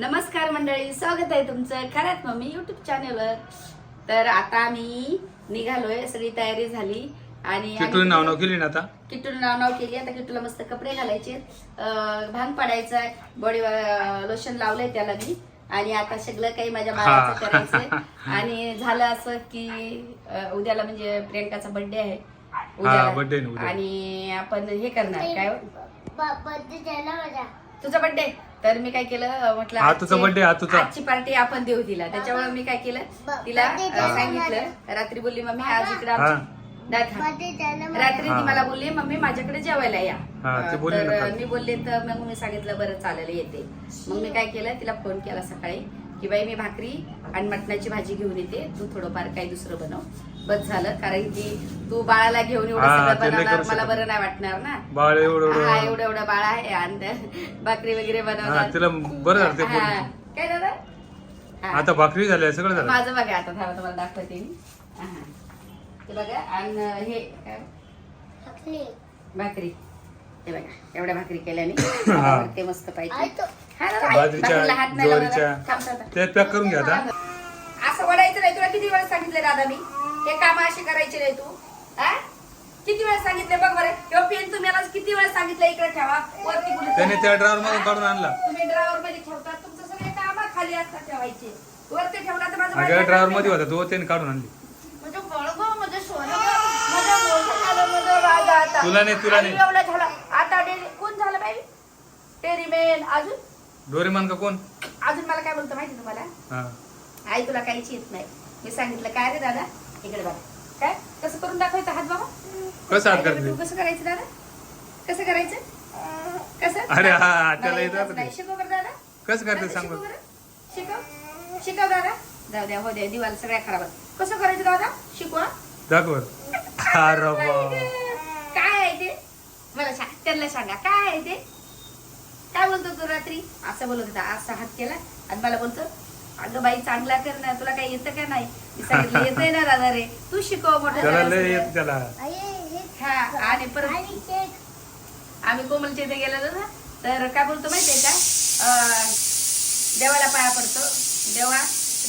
नमस्कार मंडळी स्वागत आहे तुमचं खऱ्यात मम्मी युट्यूब चॅनलवर तर आता आम्ही निघालोय सगळी तयारी झाली आणि किटून नाव नाव केली ना आता? किटूला नाव नाव केली. आता किटूला मस्त कपडे घालायचे. भांग पाडायचा बॉडी लोशन लावलंय त्याला मी. आणि आता सगळं काही माझ्या बाळाचं. करायचंय. आणि झालं असं की उद्याला म्हणजे प्रियंकाचा बर्थडे आहे. उद्या. आणि आपण हे करणार. काय हो? बर्थडे तुझा बर्थडे तर मी काय केलं म्हटलं हा, तुझा आजची- birthday, हा, तुझा. आजची पार्टी आपण देऊ तिला. त्याच्यामुळे मी काय केलं तिला birthday सांगितलं. रात्री बोलली मम्मी आज इकडे हा. आमची- रात्री ती हा. मला बोलली मम्मी माझ्याकडे जेवायला या. हा, ते अं, बोलली ना तर. मी बोलले तर मग मी सांगितलं बरं चालेल येते. मग मी काय केलं तिला फोन केला सकाळी की बाई मी भाकरी आणि मटणाची भाजी घेऊन येते. तू थोडंफार काही दुसरं बनव. बस झालं कारण की तू बाळाला घेऊन एवढं हा, सगळं ते नाही बनवणार करू मला शकत. बरं नाही वाटणार ना बाळ एवढं हा एवढं एवढं एवढं बाळ आहे आणि त्या भाकरी वगैरे हा, बनवणार तिला बरं झालं ते हा. बोलून. काय दादा हा. आता भाकरी झाल्या सगळं झालं माझं बघा आता थांबा तुम्हाला दाखवते मी हा. ते बघा आणि हे काय? भाकरी. भाकरी ते बघा एवढ्या भाकरी केल्याने हा. ते मस्त पाहिजे तो हा ना, आई, बाजरीच्या, भाकरीला हात नाही लावला. ज्वारीच्या. थांब, थांब, थांब. त्यात पॅक करून घ्या आता असं वडायचं नाही तुला किती वेळा सांगितलं दादा मी हे काम असे करायचे नाही तू हा? किती वेळा सांगितले बघ बरं. किंवा पेन तुम्ही मला किती वेळा सांगितलं इकडे ठेवा वरती कुठे त्याने त्या ड्रायव्हर मधून काढून आणला. तुम्ही ड्रायव्हरमध्ये ठेवतात तुमचं सगळे काम खाली असतात ठेवायचे. वरती ठेवला तर माझं अगं माझ्या ड्रायव्हर हातात मध्ये. होता तो त्याने काढून आणली. माझं बळगं माझं सोनं माझं मोठं झालं माझं राजा आता. तुला नाही तुला आणि नाही. एवढं झालं. आता डेरी कोण झालं बाई टेरीमेन अजून? डोरेमान का कोण? अजून मला काय बोलतो माहिती तुम्हाला? हा. आई तुला काहीच येत नाही. मी सांगितलं काय रे दादा? इकडे बघा. काय? कसं करून दाखवायचं हात बाबा? कसं हात करते? कसं करायचं दादा? कसं करायचं? कसं? अरे हा, मला त्याला येतं येतच आता नाही. ते. शिकव बरं दादा. कसं करते दादा, सांग शिकव बरं. बरं. शिकव. शिकव दादा. जाऊ द्या हो द्या दिवाल सगळ्या खराब आहेत. कसं करायचं दादा? शिकवा दाखव अरे. काय आहे ते? मला सांग त्यांना सांगा काय आहे ते? काय बोलतो तू रात्री? असं बोलत होता असा हात केला. आणि मला बोलतो अगं बाई चांगला कर ना तुला काही येतं का नाही? मी सांगितलं येतंय ना दादा रे तू शिकव मोठं त्याला झालं लय सगळं. येत त्याला. आई हे हा आणि परत आणि केक आम्ही कोमलच्या इथे गेलेलो ना तर काय बोलतो माहितीये का? अं, देवाला पाया पडतो. देवा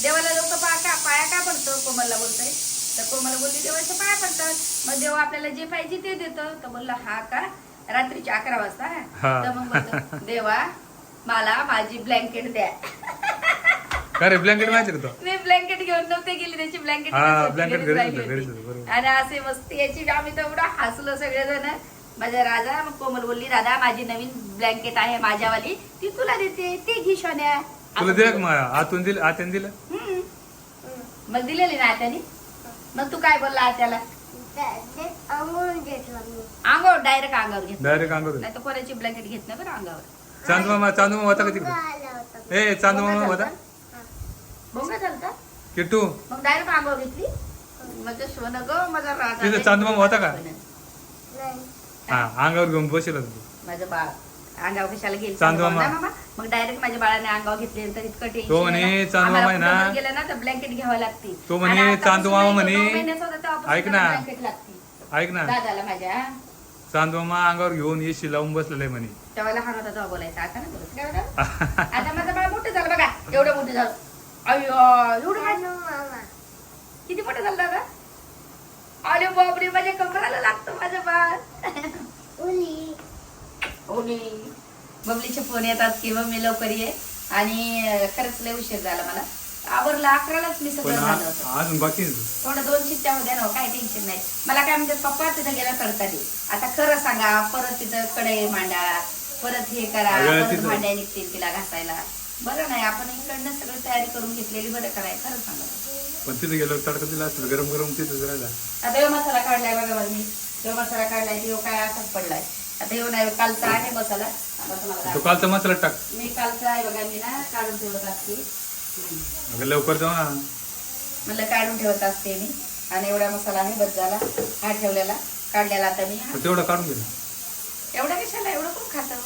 देवाला लोक पाया का पाया का पडतो? कोमलला बोलतोय. तर कोमल बोलली देवाच्या पाया पडतात. मग देव आपल्याला जे पाहिजे ते देतो. तर बोलला हा का? रात्रीचे अकरा वाजता. हा. तर मग बोलतो देवा मला माझी ब्लँकेट द्या. का रे? ब्लँकेट माहिती का तो? मी ब्लँकेट घेऊन नव्हते गेली त्याची ब्लँकेट हा, blanket घरीच होतं, घरीच होतं, बरोबर. आणि असे मस्ती याची आम्ही तर एवढं हसलो सगळेजण. माझ्या राजा मग कोमल बोलली दादा माझी नवीन ब्लँकेट आहे माझ्यावाली. ती तुला देते ती घे सोन्या. तुला दिलं का मग? आतून दिलं आत्याने दिलं? हम्म. मग दिलेली ना आत्याने? मग तू काय बोलला आत्याला? ते अंगून घेतला मी अंगावर डायरेक्ट अंगावर घेत डायरेक्ट अंगावर. नाही तर कोणाची ब्लँकेट घेत नाही बरं अंगावर. चांदू मामा चांदू मामा होता का तिकडे? आला होता. ए चांदू मामा होता? किट्टू. मग डायरेक्ट अंगावर घेतली? माझं सोनं ग माझा राजा तिथं चांदूमामा होता का? नाही. हा अंगावर घेऊन बसेल तू. माझं बाळ. अंगावर कशाला गेली? मामा. मग डायरेक्ट माझ्या बाळाने अंगावर घेतले तर इतकं टेन्शन तो म्हणे, आहे ना. चांदू मामा आम्हाला आहे ना. गेलं ना तर ब्लँकेट घ्यावं लागते तो म्हणे, आणि आता पासून म्हणे, दोन महिन्याचा होता तेव्हापासून ऐक त्याला ना. ब्लँकेट लागते ऐक ना. दादाला माझ्या. चांदू मामा अंगावर घेऊन येशी लावून बसलेलं आहे म्हणे. तेव्हा लहान होता तेव्हा बोलायचं. आता ना बोलत काय बघा आता माझं बाळ मोठं झालं बघा. एवढं मोठं झालं. अय्यो एवढं मामा. किती मोठं झालं दादा? अरे बापरे माझ्या कमराला लागतं माझं ओली. बबलीचे फोन येतात की मम्मी लवकर ये. आणि खरंच लय उशीर झाला मला. आवरला अकरालाच मी सगळं झालं होतं. आ- अजून बाकी. थोडं दोन शिट्ट्या होत्या ना काय टेन्शन नाही. मला काय म्हणतात पप्पा तिथं गेला तडका दे. आता खरं सांगा परत तिथं कढई मांडा परत हे करा अगं, परत तिथं- भांड्या निघतील तिला घासायला. बरं नाही आपण इकडनं सगळं तयारी करून घेतलेली बरं कराय खरं सांगा. पण तिथे गेलो तडका दिला असतं गरम गरम तिथंच राहिला. आता मसाला काढलाय बघा बरं मी. ह्यो मसाला काढलाय ह्यो काय असाच पडलाय. आता ह्यो नाही कालचा आहे मसाला. आता तुम्हाला तो दाखवते. कालचा मसाला टाक. मी कालचा आहे बघा मी ना काढून ठेवत असते. अगं लवकर जाऊ ना. म्हणलं काढून ठेवत असते मी. आणि एवढा मसाला आहे बस झाला हा ठेवलेला काढलेला आता मी हा. तेवढं काढून घे. ना एवढा कशाला एवढं कोण खातं?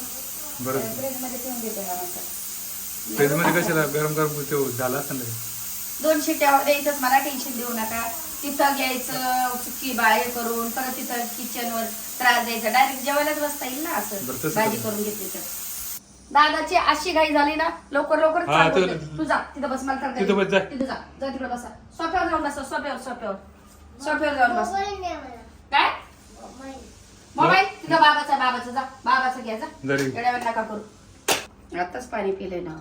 बरं. फ्रीजमध्ये ठेवून देते हा मसाला. फ्रीजमध्ये कशाला गरम गरम ते झालं असतं ना दोन शिट्ट्या द्यायचं मला टेन्शन देऊ नका. तिथं घ्यायचं चुकी बाळे करून परत तिथं किचनवर त्रास द्यायचा. डायरेक्ट जेवायलाच बसता येईल ना बरं, असं तसं भाजी करू. करून घेतली तर. दादाची अशी घाई झाली ना लवकर लवकर हा, चालू तू- होते. तू जा तिथं बस मला तिथं बस, जा. तिथं जा जा तिकडे बसा. सोफ्यावर जाऊन बसा सोफ्यावर सोफ्यावर. सोफ्यावर जाऊन बस. नाही. काय? मोबाईल. मोबाईल तिथं बाबाचा बाबाचा जा. बाबाचा घ्या जा. जरी. एवढ्या नका करू. आताच पाणी पिले ना.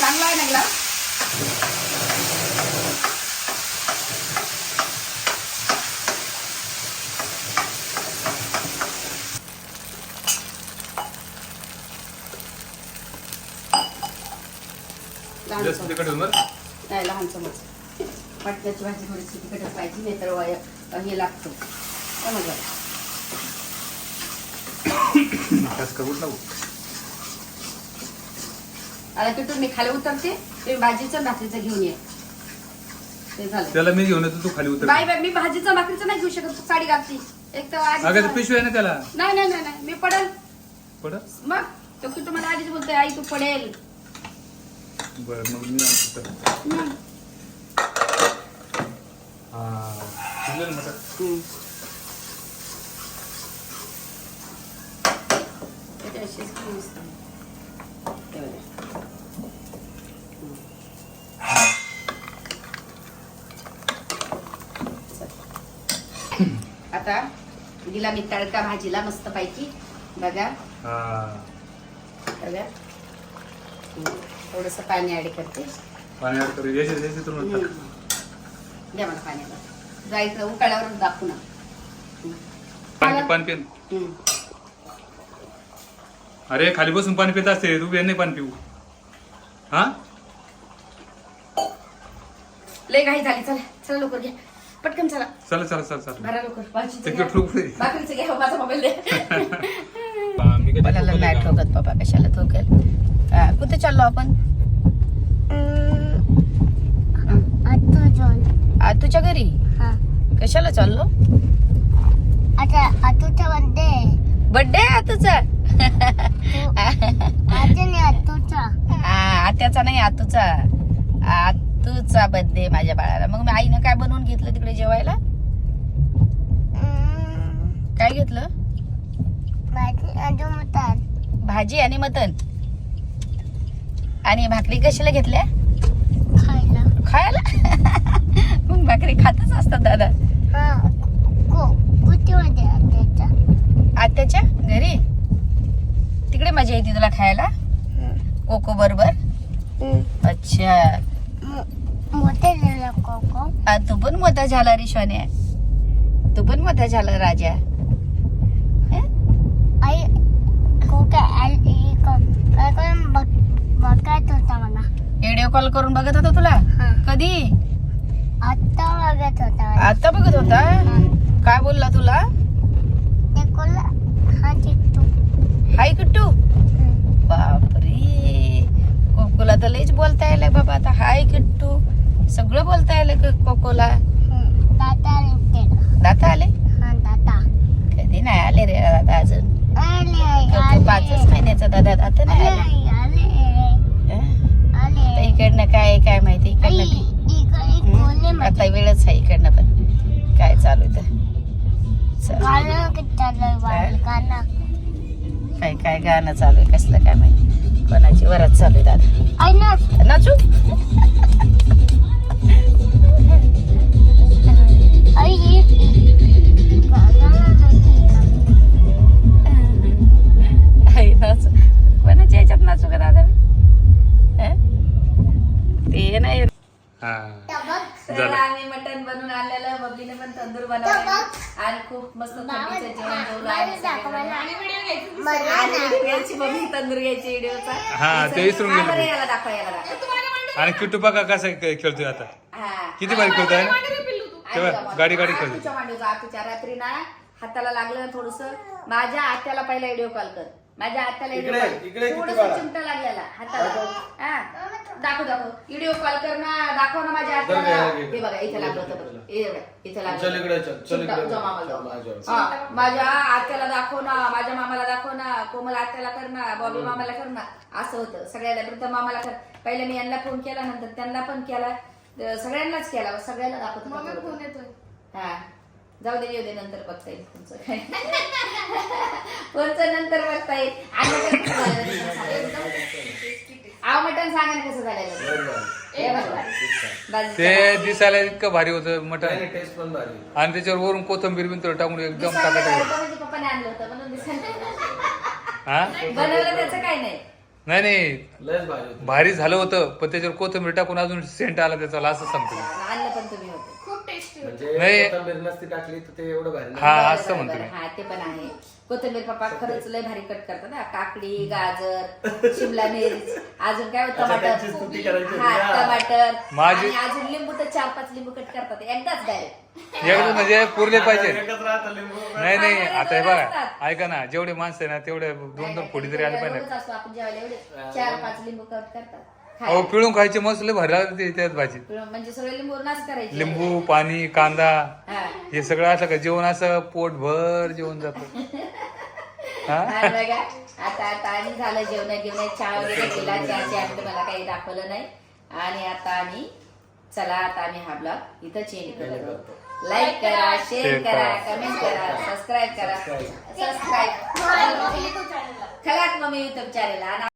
चांगला आहे ना ग्लास नाही लहान चमच. मटण्याची भाजी थोडीशी तिखटच पाहिजे नाही तर वय हे लागतो. समजा आता तिथून मी खाली उतरते भाजीचं भाकरीचं घेऊन ये. ते झालं. त्याला मी घेऊन येतो तू खाली उतर. बाय बाय मी भाजीचं भाकरीचं नाही घेऊ शकत साडी घालती. एक तर आधीच- अगं ते पिशवी आहे ना त्याला? नाही नाही नाही नाही मी पडेल. पडत मग तो की तुम्हाला आधीच बोलतोय आई तू पडेल. बरं मग मी आणतो. हा मटण? त्याच्याशी. ते बघा. आता दिला मी तडका भाजीला मस्त पैकी. बघा. बघा. थोडस पाणी ऍड करते. पाणी ऍड करू. द्या मला पाण्याला जायचं उकाळ्यावर दाखवू ना. पाणी पाणी पिन. अरे खाली बसून पाणी पित असते तू बियाणे पाणी पिऊ. हा? लय घाई झाली. चला चला लवकर घ्या. पटकन चला चला चला चला चला भरा लवकर भाजीचं ते घ्या. ठोक दे. भाकरीचं घ्या माझा मोबाईल दे हा, मी कधी मला ठोकवलं नाही का? ठोकत बाबा कशाला ठोकेल हा, कुठे चाललो आपण. आता जाऊन. आ, तुझ्या घरी हा. कशाला चाललो आता आतूचा बर्थडे बर्थडे तुझा आता नाही आतूचा आत्याचा नाही आतूचा आतूचा बर्थडे माझ्या बाळाला. मग मी आईनं काय बनवून घेतलं तिकडे जेवायला. काय घेतलं? भाजी आणि मटन आणि भाकरी कशाला घेतल्या? खायला. खायला? मग भाकरी खातच असतात दादा. हा. आत्याच्या? घरी? तिकडे मजा येते तुला खायला? कोको बरोबर? अच्छा. मोठे झाला कोको. आ, तू पण मोठा झाला रे तू पण मोठा झाला राजा. आई कोका काय बघत होता मला. व्हिडिओ कॉल करून बघत होता तुला? हा. कधी? आत्ता बघत होता. आता बघत होता. काय बोलला तुला? ते कोला हा चिट्टू. हाय किट्टू. बापरे. लईच बोलता यायलंय बाबा. आता हाय किट्टू. सगळं बोलता यायलंय क- कोकोला. दादा आले दाता आले? हा दादा कधी नाही आले रे दादा अजून. पाचच महिन्याचा दादा दाता नाही आला. आता इकडनं काय काय माहिती इकडनं? आता वेळच आहे इकडनं पण. काय चालू आहे तर? काय? काय गाणं चालू आहे कसलं काय माहिती? कोणाची? वरात चालू आहे दादा. አይናት ናችሁ खूप मस्त थंडीचं जेवण जेवलं आणि सगळेजण. आणि video घ्यायची बबली तंदूर घ्यायची व्हिडिओचा. हा, ते विसरून हा, बरं. याला दाखवा याला दाखवा. आणि किट्टू बघा कसा खे- खेळतोय आता. हा. किती भारी खेळतोय? तेव्हा गाडी गाडी खेळते तुझ्या मांडीवर, आ, तुझ्या रात्री ना हाताला लागलं थोडस माझ्या आत्याला पहिला व्हिडिओ कॉल कर. माझ्या आत्याला व्हिडिओ इकडे, कॉल किती थोडस? चिमटा लागलेला हाताला. दाखव दाखव. व्हिडिओ कॉल कर ना दाखव ना माझ्या आत्याला हे बघा इथे लागलं ये, होतं बघ. ये. हे बघा, इथे चल लागलं. इकडे चल चिमटा, दाखव. हा, माझ्या आत्याला दाखव ना माझ्या मामाला दाखव ना कोमल आत्याला कर ना बॉबी मामाला कर ना. असं होतं. सगळ्याला प्रथम मामाला कर. पहिले मी यांना फोन केला नंतर त्यांना पण केला. सगळ्यांनाच केला. सगळ्यांना दाखवत होता थोडं. हा. जाऊ दे येऊ दे नंतर बघता येईल तुमचं काय. कोणचं नंतर बघता येईल. आणि कसं सांगा. आव मटण सांगा ना कसं झालेलं. हे बघा. बाजूचं ते दिसायला इतकं भारी होतं मटण. टेस्ट पण भारी आणि त्याच्यावर वरून कोथंबीर बिंतर टाकून एकदम दिसायला म्हणजे पप्पाने आणलं होतं म्हणून दिसायला हा? बनवलं त्याचं काय नाही. नाही भारी होती. भारी झालं होतं पण त्याच्यावर कोथंबीर टाकून अजून सेंट आला त्याचा असं सांगतो. मी. म्हणजे नाही. कोथिंबीर नसती टाकली तर ते एवढं भारी. हा असं म्हणतो. मी हा ते पण आहे कोथिंबीर पप्पा खरंच लय भारी कट करतात हा काकडी गाजर शिमला मिर्च अजून काय होतं अच्छा, त्यांची टमाटर स्तुती करायची होती हा ना. टमाटर माझी- आणि अजून लिंबू तर चार पाच लिंबू कट करतात एकदाच डायरेक्ट एकदम म्हणजे पुरले पाहिजे एकच राहतं लिंबू. नाही नाही आता हे बघा. ऐका ना जेवढे माणसं आहे ना तेवढे दोन दोन फोडी तरी आले पाहिजे असतो आपण जेवायला एवढे चार पाच लिंबू कट करतात अहो. पिळून खायचे मस्त लय भारी लागते त्यात भाजी. म्हणजे सगळे लिंबू नाच करायचे. लिंबू पाणी कांदा हा. हे सगळं असलं का जेवण असं पोटभर जेवण जातं. हा? आणि बघा. आता आता आणि झालं जेवण जेवण चहा वगैरे केला. चहाची आम्ही तुम्हाला काही दाखवलं नाही. आणि आता आम्ही चला आता आम्ही हा ब्लॉग इथं चेंज करत आहोत लाईक करा शेअर Share करा करा. कमेंट करा सबस्क्राईब करा. सबस्क्राईब. खलाक मम्मी युट्यूब चॅनल